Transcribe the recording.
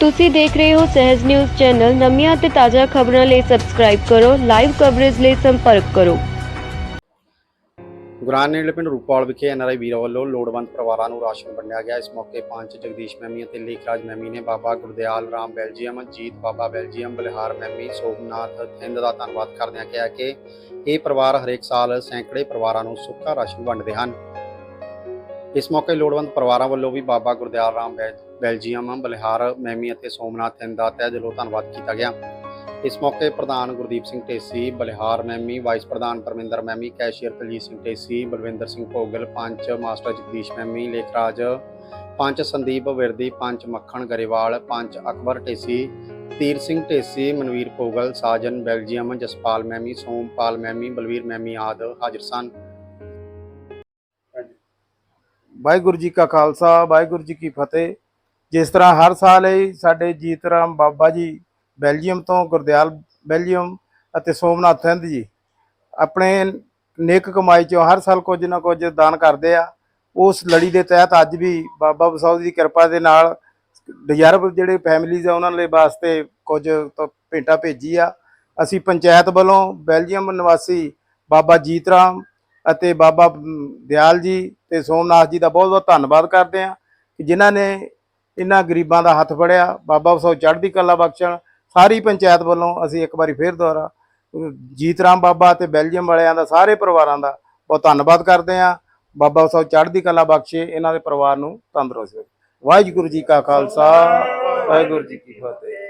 ਤੁਸੀਂ ਦੇਖ ਰਹੇ ਹੋ ਸਹਿਜ ਨਿਊਜ਼ ਚੈਨਲ। ਨਵੀਆਂ ਅਤੇ ਤਾਜ਼ਾ ਖਬਰਾਂ ਲਈ ਸਬਸਕ੍ਰਾਈਬ ਕਰੋ ਲਾਈਵ ਕਵਰੇਜ ਲਈ ਸੰਪਰਕ ਕਰੋ। ਗੁਰਾਂ ਨੇੜੇ ਪਿੰਡ ਰੂਪਾਲ ਵਿਖੇ ਐਨਆਰਆਈ ਵੀਰਾਂ ਵੱਲੋਂ ਲੋੜਵੰਦ ਪਰਿਵਾਰਾਂ ਨੂੰ ਰਾਸ਼ਨ ਵੰਡਿਆ ਗਿਆ। ਇਸ ਮੌਕੇ ਪੰਚ ਜਗਦੀਸ਼ ਮੈਮੀ ਅਤੇ ਲੇਖਰਾਜ ਮੈਮੀ ਨੇ ਬਾਬਾ ਗੁਰਦਿਆਲ ਰਾਮ ਬੈਲਜੀਅਮ, ਜੀਤ ਬਾਬਾ ਬੈਲਜੀਅਮ, ਬਲਿਹਾਰ ਮੈਮੀ, ਸੋਮਨਾਥ ਥਿੰਦ ਦਾ ਧੰਨਵਾਦ ਕਰਦਿਆਂ ਕਿਹਾ ਕਿ ਇਹ ਪਰਿਵਾਰ ਹਰੇਕ ਸਾਲ ਸੈਂਕੜੇ ਪਰਿਵਾਰਾਂ ਨੂੰ ਸੁੱਕਾ ਰਾਸ਼ਨ ਵੰਡਦੇ ਹਨ। ਇਸ ਮੌਕੇ ਲੋੜਵੰਦ ਪਰਿਵਾਰਾਂ ਵੱਲੋਂ ਵੀ ਬਾਬਾ ਗੁਰਦਿਆਲ ਰਾਮ ਬੈਲ- ਬੈਲਜੀਅਮ, ਬਲਿਹਾਰ ਮੈਮੀ ਅਤੇ ਸੋਮਨਾਥ ਥਿੰਦ ਦਾ ਤਹਿ ਦਿਲੋਂ ਧੰਨਵਾਦ ਕੀਤਾ ਗਿਆ। ਇਸ ਮੌਕੇ ਪ੍ਰਧਾਨ ਗੁਰਦੀਪ ਸਿੰਘ ਢੇਸੀ, ਬਲਿਹਾਰ ਮੈਮੀ ਵਾਈਸ ਪ੍ਰਧਾਨ Parminder Mami cashier Kuljit Singh Dhesi, Balwinder Singh Bhogal panch master Jagdish Mami Lekhraj panch Sandeep Virdi panch Makhan Grewal panch Akbar Dhesi, Tir Singh Dhesi, Manveer Bhogal, Sajan Belgium, Jaspal Maimi Sompal Maimi Balvir Maimi ਆਦਿ ਹਾਜ਼ਰ ਸਨ। ਵਾਹਿਗੁਰੂ ਜੀ ਕਾ ਖਾਲਸਾ, ਵਾਹਿਗੁਰੂ ਜੀ ਕੀ ਫਤਿਹ। ਜਿਸ ਤਰ੍ਹਾਂ ਹਰ ਸਾਲ ਹੀ ਸਾਡੇ ਜੀਤ Ram Baba ji Belgium ਤੋਂ Gurdial Belgium ਅਤੇ ਸੋਮਨਾਥ ਸਿੰਧ ਜੀ ਆਪਣੇ ਨੇਕ ਕਮਾਈ ਚੋਂ ਹਰ ਸਾਲ ਕੁਝ ਨਾ ਕੁਝ ਦਾਨ ਕਰਦੇ ਆ। ਉਸ ਲੜੀ ਦੇ ਤਹਿਤ ਅੱਜ ਵੀ ਬਾਬਾ ਬਸੌਦ ਦੀ ਕਿਰਪਾ ਦੇ ਨਾਲ ਰਿਜ਼ਰਵ ਜਿਹੜੇ ਫੈਮਿਲੀਜ਼ ਆ, ਉਹਨਾਂ ਲਈ ਵਾਸਤੇ ਕੁਝ ਤਾਂ ਭੇਟਾ ਭੇਜੀ ਆ। ਅਸੀਂ ਪੰਚਾਇਤ ਵੱਲੋਂ ਬੈਲਜੀਅਮ ਨਿਵਾਸੀ ਬਾਬਾ ਜੀਤ ਰਾਮ ਅਤੇ ਬਾਬਾ ਦਿਆਲ ਜੀ ਤੇ ਸੋਮਨਾਥ ਜੀ ਦਾ ਬਹੁਤ ਬਹੁਤ ਧੰਨਵਾਦ ਕਰਦੇ ਹਾਂ ਕਿ ਜਿਨ੍ਹਾਂ ਨੇ ਇਹਨਾਂ ਗਰੀਬਾਂ ਦਾ ਹੱਥ ਫੜਿਆ। ਬਾਬਾ ਸੋ ਚੜ੍ਹਦੀ ਕਲਾ ਬਖਸ਼ਣ। ਸਾਰੀ ਪੰਚਾਇਤ ਵੱਲੋਂ ਅਸੀਂ ਇੱਕ ਵਾਰੀ ਫੇਰ ਦੁਆਰਾ ਅਹ, ਜੀਤ ਰਾਮ ਬਾਬਾ ਤੇ ਬੈਲਜੀਅਮ ਵਾਲਿਆਂ ਦਾ ਸਾਰੇ ਪਰਿਵਾਰਾਂ ਦਾ ਬਹੁਤ ਧੰਨਵਾਦ ਕਰਦੇ ਹਾਂ। ਬਾਬਾ ਸੋ ਚੜ੍ਹਦੀ ਕਲਾ ਬਖਸ਼ੇ ਇਹਨਾਂ ਦੇ ਪਰਿਵਾਰ ਨੂੰ ਤੰਦਰੁਸਤ ਵਾਹਿਗੁਰੂ ਜੀ ਕਾ ਖਾਲਸਾ ਵਾਹਿਗੁਰੂ ਜੀ ਕੀ ਫਤਿਹ।